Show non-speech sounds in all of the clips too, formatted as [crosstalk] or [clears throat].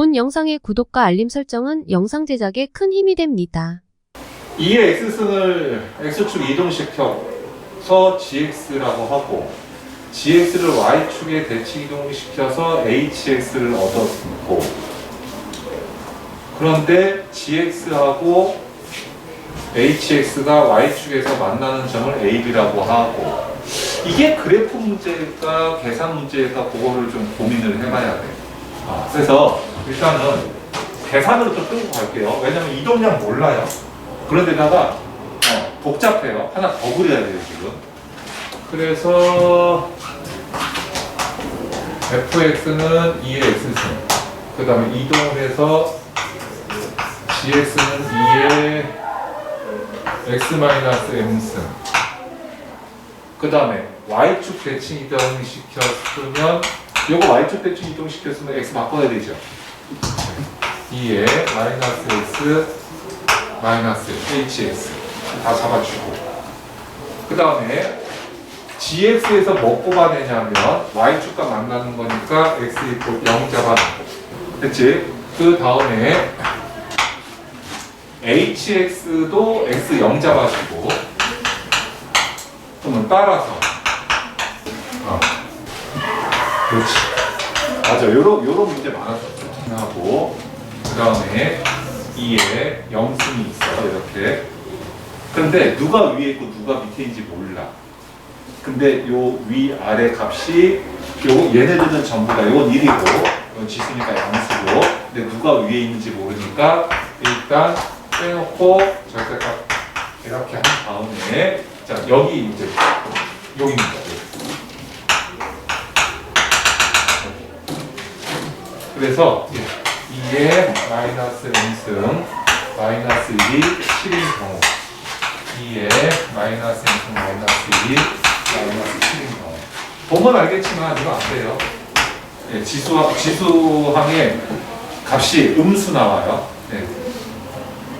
본 영상의 구독과 알림 설정은 영상 제작에 큰 힘이 됩니다. 이의 x승을 x축 이동시켜서 gx라고 하고 gx를 y축에 대칭 이동시켜서 hx를 얻었고 그런데 gx하고 hx가 y축에서 만나는 점을 ab라고 하고 이게 그래프 문제일까 계산 문제일까 그거를 좀 고민을 해봐야 돼. 아, 그래서 일단은 계산으로 좀 끌고 갈게요. 왜냐면 이동량 몰라요. 그런데다가 어, 복잡해요. 하나 더 그려야 돼요 지금. 그래서 fx는 2의 x승. 그 다음에 이동을 해서 gx는 2의 x-m승. 그 다음에 y축 대칭 이동시켰으면 요거 y축 대칭 이동시켰으면 x 바꿔야 되죠. 2의 마이너스 x 마이너스 hx 다 잡아주고 그 다음에 gx에서 뭐 뽑아내냐면 y축과 만나는 거니까 x 이퀄 0 잡아놓고 됐지? 그 다음에 hx도 x 0 잡아주고 그러면 따라서 어. 그렇지. 맞아. 요런 요런 문제 많았었죠 하고 그 다음에 2에 0승이 있어 이렇게. 근데 누가 위에 있고 누가 밑에인지 몰라. 근데 요 위 아래 값이 요 얘네들은 전부 다 요건 1이고 이건 지수니까 양수고 근데 누가 위에 있는지 모르니까 일단 빼놓고 절대값 이렇게 한 다음에 자 여기 이제 여기입니다 그래서 2의 마이너스 n승 마이너스 1이 7인 경우. 2의 마이너스 n승 마이너스 1이 마이너스 7인 경우. 보면 알겠지만 이거 안 돼요. 예, 지수, 지수항에 값이 음수 나와요. 네.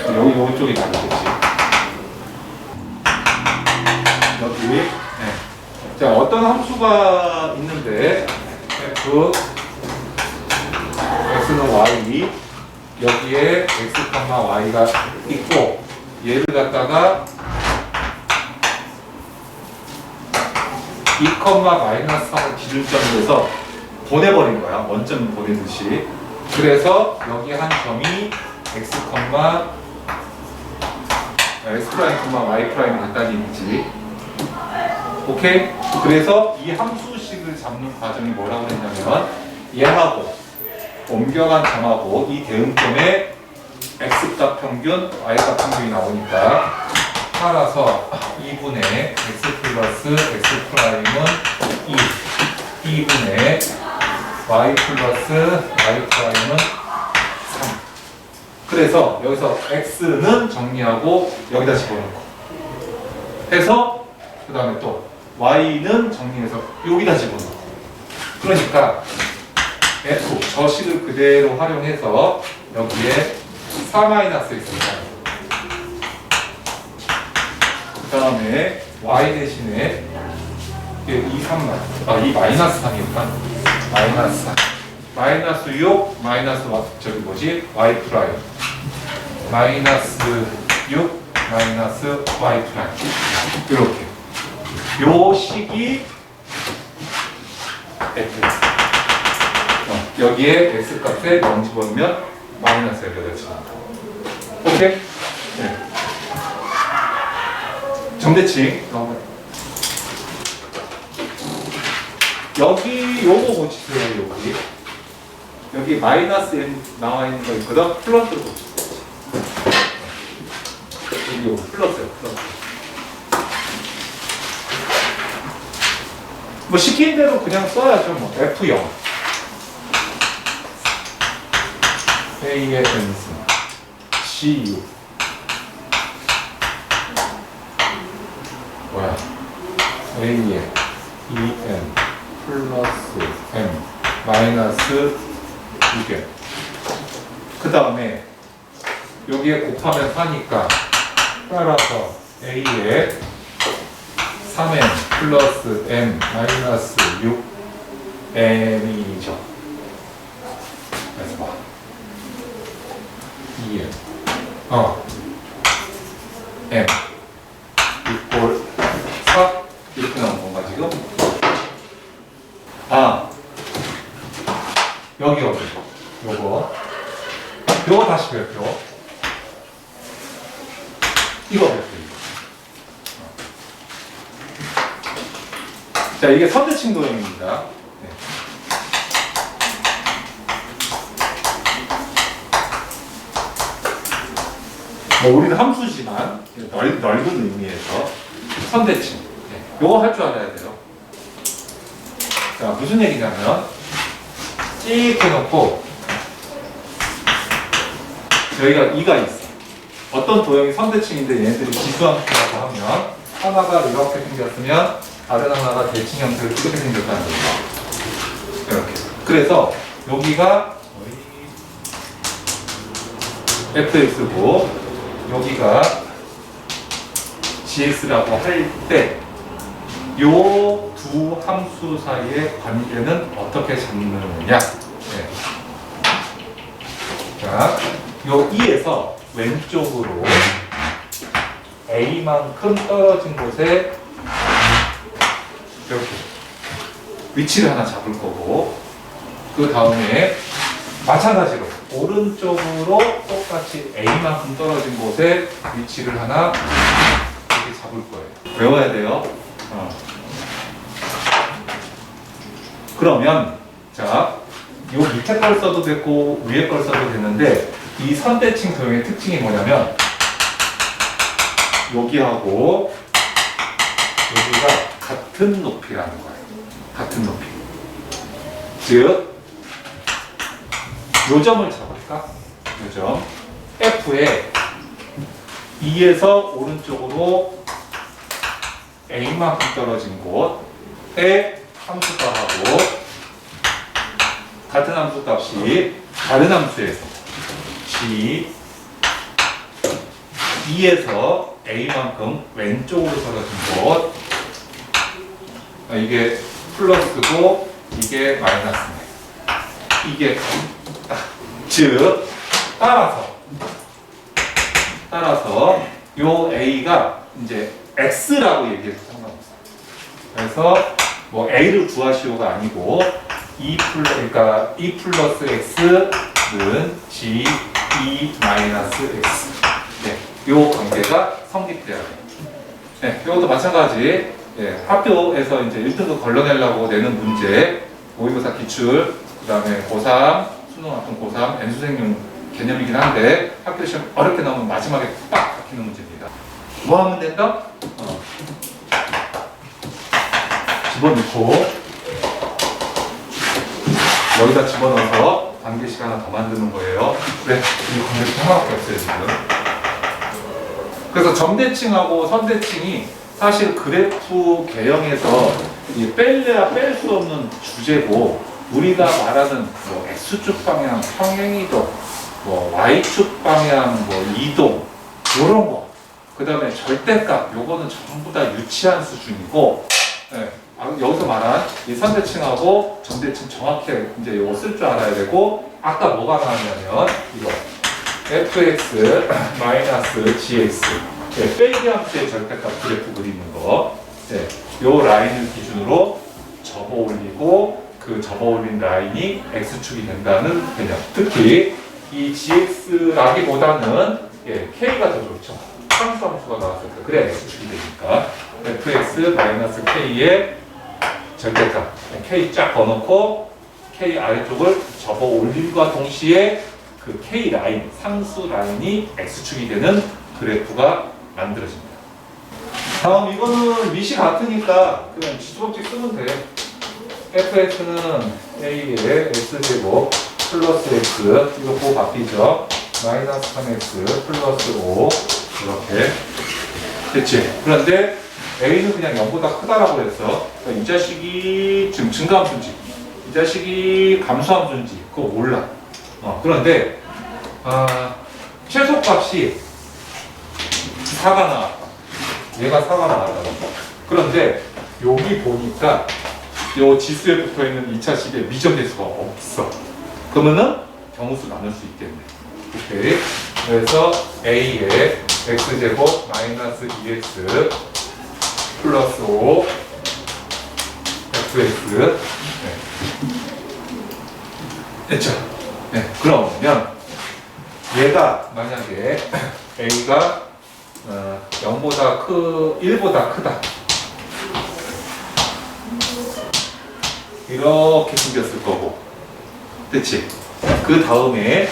여기 여기 쪽이 다르겠지. 여기. 네. 자 어떤 함수가 있는데 f x는 y 여기에 x, y가 있고 얘를 갖다가 2, 마이너스 3을 기준점으로 해서 보내버린 거야. 원점 보내듯이. 그래서 여기 한 점이 x, x 프라임, y 프라임이 갖다 있지. 오케이? 그래서 이 함수식을 잡는 과정이 뭐라고 했냐면 얘하고 옮겨간 점하고 이 대응점에 x값 평균, y값 평균이 나오니까 따라서 2분의 x 플러스 x 프라임은 2, 2분의 y 플러스 y 프라임은 3. 그래서 여기서 x는 정리하고 여기다 집어넣고 해서 그 다음에 또 y는 정리해서 여기다 집어넣고 그러니까 저 식을 그대로 활용해서 여기에 4-x가 그 다음에 y 대신에 2, 3만 아이 마이너스 3이니까 마이너스 3 마이너스 6 마이너스 와- 저기 뭐지? Y 프라임. 마이너스 6 마이너스 y 프라임. 이렇게. 요 식이 f. 어, 여기에 x 값에 0 집어넣으면 마이너스 여기다 집어넣고 오케이? 네. 정대칭. 여기 요거 보시세요 여기. 여기 마이너스 n 나와 있는 거 있거든? 플러스로 보시세요. 여기 요거 플러스요 플러스. 뭐 시킨 대로 그냥 써야죠 뭐. F0 A의 n승 G6 뭐야? A의 2n 플러스 m 마이너스 6n 그 다음에 여기에 곱하면 4니까 따라서 A의 3n 플러스 n 마이너스 6n이죠. 그래서 봐. 2m. 어. m 이꼴 4 이렇게 나온 건가 지금? 아 여기 여기 요거 요거 다시 별표 이거 별표 이거. 자 이게 선대칭 도형입니다. 네. 뭐 우리는 함수지만 넓, 넓은 의미에서 선대칭 네. 요거 할 줄 알아야 돼요. 자 무슨 얘기냐면 찍 해놓고 여기가 2가 있어. 어떤 도형이 선대칭인데 얘네들이 지수함수라고 하면 하나가 이렇게 생겼으면 다른 하나가 대칭 형태로 이렇게 생겼다는 거죠. 이렇게. 그래서 여기가 fx고 여기가 gx라고 할 때 요 두 함수 사이의 관계는 어떻게 잡느냐? 네. 자, 요 2에서 왼쪽으로 a만큼 떨어진 곳에 이렇게 위치를 하나 잡을 거고 그 다음에 마찬가지로 오른쪽으로 똑같이 a만큼 떨어진 곳에 위치를 하나 이렇게 잡을 거예요. 외워야 돼요. 어. 그러면 자, 요 밑에 걸 써도 되고 위에 걸 써도 되는데 이 선대칭 도형의 특징이 뭐냐면 여기하고 여기가 같은 높이라는 거예요. 같은 높이. 즉, 요점을 잡을까? 요점. F에 2에서 오른쪽으로 A만큼 떨어진 곳에 함수값하고 같은 함수값이 다른 함수에서 G 2에서 A만큼 왼쪽으로 떨어진 곳 아, 이게 플러스고 이게 마이너스네 이게. 즉 따라서 따라서 요 A가 이제 X라고 얘기해도 상관없어요. 그래서 뭐 A를 구하시오가 아니고 E 플러 그러니까 E 플러스 X는 G E 마이너스 X. 네, 요 관계가 성립돼야 돼요. 네, 이것도 마찬가지. 예, 학교에서 이제 1등급 걸러내려고 내는 문제, 모의고사 기출, 그 다음에 고3, 수능 앞은 고3, N수생용 개념이긴 한데 학교 시험 어렵게 나오면 마지막에 딱 박히는 문제입니다. 뭐 하면 된다? 어. 집어넣고 여기다 집어넣어서 관계식 하나 더 만드는 거예요. 그래, 이 관계식 하나밖에 없어요 지금. 그래서 점대칭하고 선대칭이 사실 그래프 개형에서 이 뺄래야 뺄 수 없는 주제고 우리가 말하는 뭐 x축 방향 평행이동, 뭐 y축 방향 뭐 이동 이런 거. 그 다음에 절대값 요거는 전부 다 유치한 수준이고 예, 아, 여기서 말한 이 선대칭하고 점대칭 정확히 이제 요거 쓸 줄 알아야 되고 아까 뭐가 나왔냐면 이거 fx [clears throat] 마이너스 gx 네, 빼기 함수의 절대값 그래프 그리는 거. 네, 요 라인을 기준으로 접어 올리고 그 접어 올린 라인이 x축이 된다는 개념. 특히 이 gx라기보다는 예, k가 더 좋죠. 상수 함수가 나왔을 때 그래야 x축이 되니까 fx 마이너스 k의 절대값 네, k 쫙 넣어놓고 k 아래쪽을 접어 올림과 동시에 그 k 라인 상수 라인이 x축이 되는 그래프가 만들어집니다. 다음 이거는 밑이 같으니까 그냥 지수법칙 쓰면 돼. Fx는 a의 x제곱 플러스 x 이거 보고 바뀌죠. 마이너스 3x 플러스 5 이렇게 됐지. 그런데 a는 그냥 0보다 크다라고 해서 그러니까 이 자식이 지금 증가함수인지 이 자식이 감소함수인지 그거 몰라. 어, 그런데 아, 최소값이 4가 나왔다. 얘가 4가 나왔다. 그런데 여기 보니까 요 지수에 붙어 있는 2차 식에 미적대수가 없어. 그러면은 경우수 나눌 수 있겠네. 오케이. 그래서 a의 x제곱 마이너스 2x 플러스 5 fx 네. 됐죠? 네. 그러면 얘가 만약에 a가 어, 0보다 크 1보다 크다. 이렇게 생겼을 거고. 그치? 그 다음에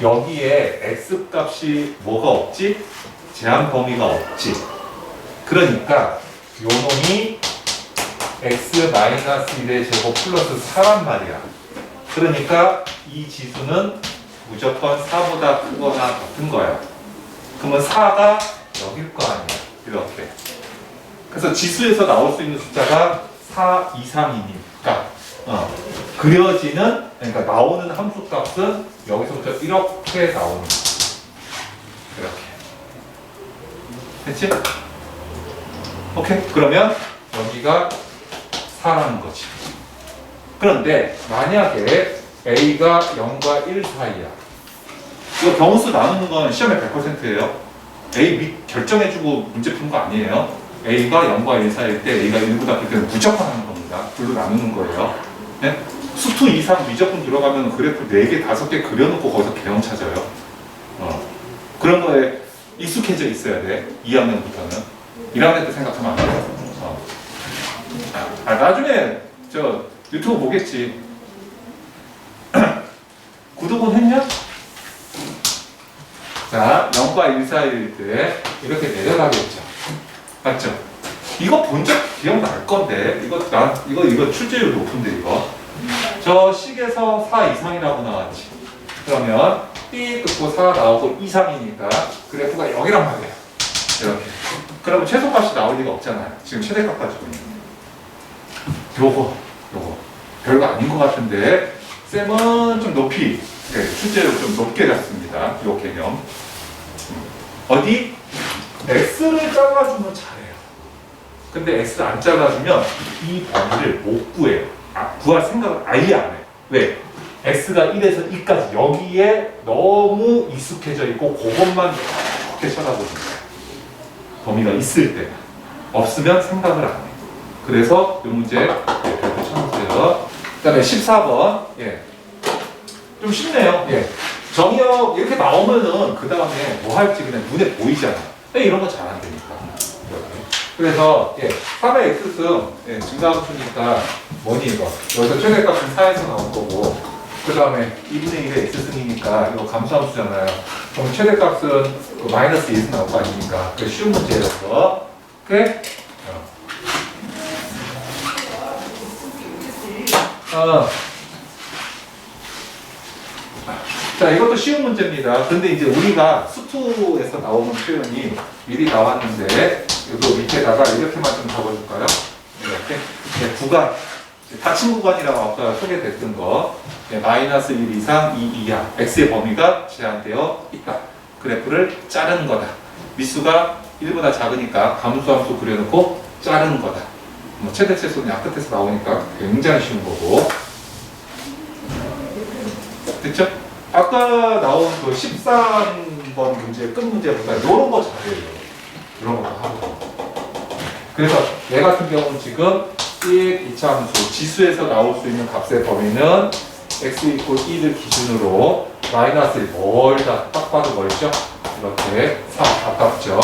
여기에 x 값이 뭐가 없지? 제한 범위가 없지. 그러니까 요 놈이 x 1의 제곱 플러스 4란 말이야. 그러니까 이 지수는 무조건 4보다 크거나 같은 거야. 그러면 4가 여길 거 아니야. 이렇게. 그래서 지수에서 나올 수 있는 숫자가 4 이상이니 까 어, 그려지는 그러니까 나오는 함수 값은 여기서부터 이렇게 나오는. 이렇게. 됐지? 오케이. 그러면 여기가 4라는 거지. 그런데 만약에 a가 0과 1 사이야. 이거 경우수 나누는 건 시험에 100%예요. A 미, 결정해주고 문제 푼 거 아니에요. A가 0과 1 사이일 때 A가 1보다 클 때는 무조건 하는 겁니다. 둘로 나누는 거예요. 네? 수투 이상 미적분 들어가면 그래프 4개, 5개 그려놓고 거기서 개형 찾아요. 어. 그런 거에 익숙해져 있어야 돼. 2학년부터는. 1학년 때 생각하면 안 돼. 어. 아, 나중에 저 유튜브 보겠지. [clears throat] 구독은 했냐? 자, 0과 1 사이일 때 이렇게 내려가겠죠. 맞죠? 이거 본적 기억날 건데 이거 나 이거 이거 출제율 높은데 이거 저 식에서 4 이상이라고 나왔지. 그러면 삐 뜯고 4 나오고 이상이니까 그래프가 0이란 말이야. 이렇게. 그러면 최소값이 나올 리가 없잖아요. 지금 최대값 가지고 있는. 요거 요거 별거 아닌 것 같은데 쌤은 좀 높이 네, 출제를 좀 높게 잡습니다. 요 개념. 어디? X를 잘라주면 잘해요. 근데 X를 안 잘라주면 이 범위를 못 구해요. 아, 구할 생각을 아예 안 해. 왜? X가 1에서 2까지 여기에 너무 익숙해져 있고 그것만 이렇게 쳐다보는 거예요. 범위가 있을 때. 없으면 생각을 안 해. 그래서 이 문제 네, 별표 쳐놓으세요. 그 다음에 14번. 예. 좀 쉽네요. 예. 정의역 이렇게 나오면은 그 다음에 뭐 할지 그냥 눈에 보이잖아. 이런 거 잘 안 되니까. 그래서 예, 3의 x승 예, 증가함수니까 뭐니 이거 여기서 최대값은 4에서 나온 거고 그 다음에 2분의 1의 x승이니까 이거 감수함수잖아요. 그럼 최대값은 그 마이너스 1에서 나올 거 아닙니까? 그 쉬운 문제였어. 오케이? 어. 어. 자, 이것도 쉬운 문제입니다. 근데 이제 우리가 수투에서 나오는 표현이 미리 나왔는데, 이거 밑에다가 이렇게만 좀 적어줄까요? 이렇게. 네, 구간. 닫힌 구간이라고 아까 소개됐던 거. 네, 마이너스 1 이상 2 이하. x의 범위가 제한되어 있다. 그래프를 자르는 거다. 미수가 1보다 작으니까 감수함수 그려놓고 자르는 거다. 뭐 최대 최소는 약 끝에서 나오니까 굉장히 쉬운 거고. 됐죠? 아까 나온 그 13번 문제 끝 문제보다 이런 거 잘해요. 이런 거 하고. 그래서 얘 같은 경우는 지금 1, 2차 함수 지수에서 나올 수 있는 값의 범위는 x 이퀄 1을 기준으로 마이너스 1 멀다 딱 봐도 멀죠? 이렇게 3 가깝죠?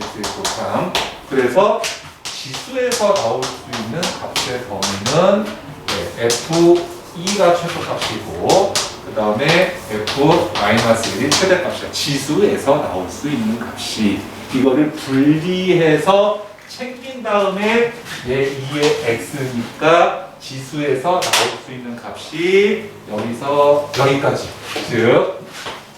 x 이퀄 3 그래서 지수에서 나올 수 있는 값의 범위는 네, f2가 최소값이고 그 다음에 f-1이 최대값이야. 지수에서 나올 수 있는 값이. 이거를 분리해서 챙긴 다음에 얘 2의 x니까 지수에서 나올 수 있는 값이 여기서 여기까지. 즉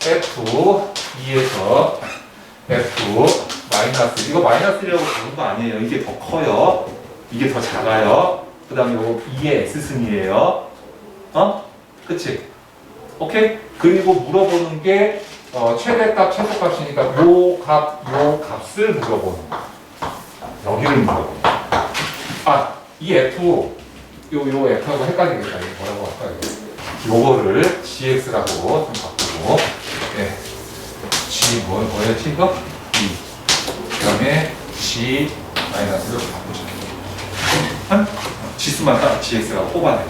f2에서 f 마이너스 이거 마이너스라고 부른 거 아니에요. 이게 더 커요. 이게 더 작아요. 그 다음에 이거 2의 x승이에요. 어? 그치? 오케이? 그리고 물어보는 게 어, 최대값, 최소값이니까 요 값, 요 값을 물어보는 거. 여기를 물어보는 거. 아, 이 F, 요, 요 F하고 헷갈리겠다. 이거 뭐라고 할까, 이거. 요거를 GX라고 좀 바꾸고, 예. G 뭐, 뭐였지, 이거? E. 그 다음에 G 마이너스로 바꾸죠. 한? 지수만 딱 GX라고 뽑아내.